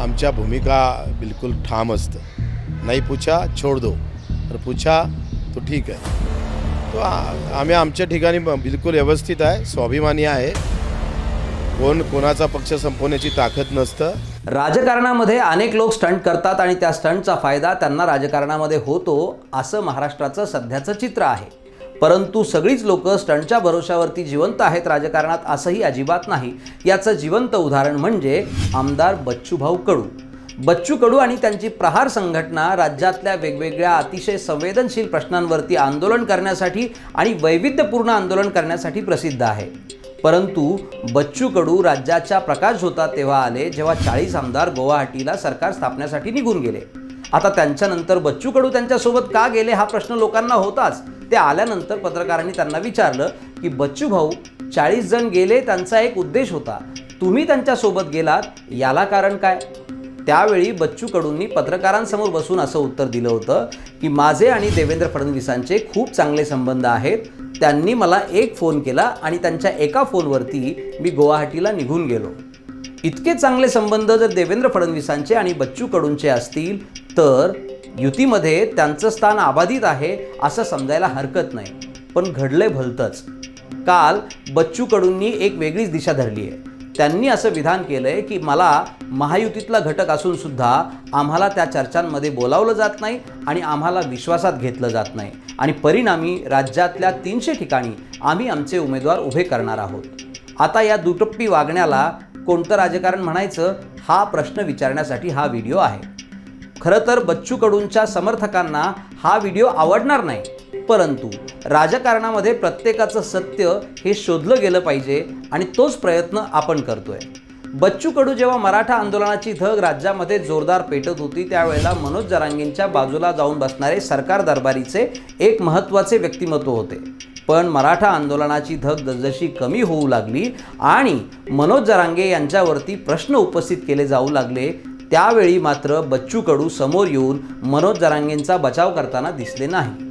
आमच्या भूमिका बिलकुल ठाम असतं. नाही पूछा छोड दो. तर पूछा तो ठीक आहे. तो आम्ही आमच्या ठिकाणी बिलकुल व्यवस्थित आहे स्वाभिमानी आहे. कोण कोणाचा पक्ष संपवण्याची ताकद नसतं. राजकारणामध्ये अनेक लोक स्टंट करतात आणि त्या स्टंटचा फायदा त्यांना राजकारणामध्ये होतो असं महाराष्ट्राचं सध्याचं चित्र आहे. परंतु सगळीच लोक स्टंटच्या भरोशावरती जिवंत आहेत राजकारणात असंही अजिबात नाही. याचं जिवंत उदाहरण म्हणजे आमदार बच्चूभाऊ कडू. बच्चू कडू आणि त्यांची प्रहार संघटना राज्यातल्या वेगवेगळ्या अतिशय संवेदनशील प्रश्नांवरती आंदोलन करण्यासाठी आणि वैविध्यपूर्ण आंदोलन करण्यासाठी प्रसिद्ध आहे. परंतु बच्चू कडू राज्याच्या प्रकाश होता तेव्हा आले जेव्हा चाळीस आमदार गुवाहाटीला सरकार स्थापण्यासाठी निघून गेले. आता त्यांच्यानंतर बच्चू कडू त्यांच्यासोबत का गेले हा प्रश्न लोकांना होताच. ते आल्यानंतर पत्रकारांनी त्यांना विचारलं की बच्चू भाऊ चाळीस जण गेले त्यांचा एक उद्देश होता. तुम्ही त्यांच्यासोबत गेलात याला कारण काय? त्यावेळी बच्चू कडूंनी पत्रकारांसमोर बसून असं उत्तर दिलं होतं की माझे आणि देवेंद्र फडणवीसांचे खूप चांगले संबंध आहेत. त्यांनी मला एक फोन केला आणि त्यांच्या एका फोनवरती मी गुवाहाटीला निघून गेलो. इतके चांगले संबंध जर देवेंद्र फडणवीसांचे आणि बच्चू कडूंचे असतील तर युतीमध्ये त्यांचं स्थान अबाधित आहे असं समजायला हरकत नाही. पण घडलंय भलतंच. काल बच्चू कडूंनी एक वेगळीच दिशा धरली आहे. त्यांनी असं विधान केलं आहे की मला महायुतीतला घटक असूनसुद्धा आम्हाला त्या चर्चांमध्ये बोलावलं जात नाही आणि आम्हाला विश्वासात घेतलं जात नाही. आणि परिणामी राज्यातल्या तीनशे ठिकाणी आम्ही आमचे उमेदवार उभे करणार आहोत. आता या दुटप्पी वागण्याला कोणतं राजकारण म्हणायचं हा प्रश्न विचारण्यासाठी हा व्हिडिओ आहे. खरं तर बच्चू कडूंच्या समर्थकांना हा व्हिडिओ आवडणार नाही. परंतु राजकारणामध्ये प्रत्येकाचं सत्य हे शोधलं गेलं पाहिजे आणि तोच प्रयत्न आपण करतोय. बच्चू कडू जेव्हा मराठा आंदोलनाची धग राज्यामध्ये जोरदार पेटत होती त्यावेळेला मनोज जरांगींच्या बाजूला जाऊन बसणारे सरकार दरबारीचे एक महत्त्वाचे व्यक्तिमत्व होते. पण मराठा आंदोलनाची धग जसजशी कमी होऊ लागली आणि मनोज जरांगे यांच्यावरती प्रश्न उपस्थित केले जाऊ लागले त्यावेळी मात्र बच्चू कडू समोर येऊन मनोज जरांगेंचा बचाव करताना दिसले नाही.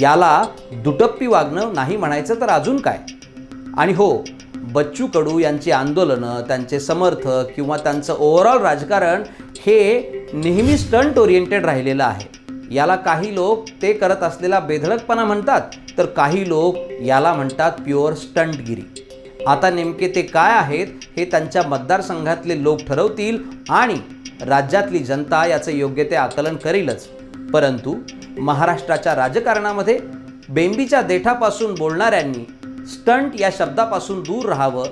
याला दुटप्पी वागणं नाही म्हणायचं तर अजून काय? आणि हो बच्चू कडू यांची आंदोलनं त्यांचे समर्थक किंवा त्यांचं ओव्हरऑल राजकारण हे नेहमी स्टंट ओरिएंटेड राहिलेलं आहे. याला काही लोक ते करत असलेला बेधडकपणा म्हणतात तर काही लोक याला म्हणतात प्युअर स्टंटगिरी आता नेमके ते काय आहेत हे त्यांच्या मतदारसंघातले लोक ठरवतील आणि राज्यातली जनता याचं योग्य ते आकलन करीलच. परंतु महाराष्ट्राच्या राजकारणामध्ये बेंबीच्या देठापासून बोलणाऱ्यांनी स्टंट या शब्दापासून दूर राहावं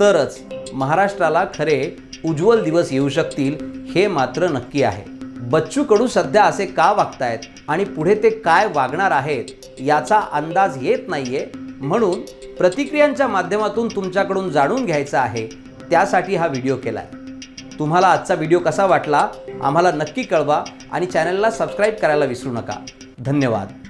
तरच महाराष्ट्राला खरे उज्ज्वल दिवस येऊ शकतील हे मात्र नक्की आहे. बच्चू कडू सध्या असे का वागतायत आणि पुढे ते काय वागणार आहेत याचा अंदाज येत नाहीये म्हणून प्रतिक्रियांच्या माध्यमातून तुमच्याकडून जाणून घ्यायचं आहे त्यासाठी हा व्हिडिओ केला आहे तुम्हाला आजचा व्हिडिओ कसा वाटला आम्हाला नक्की कळवा आणि चॅनलला सबस्क्राईब करायला विसरू नका. धन्यवाद.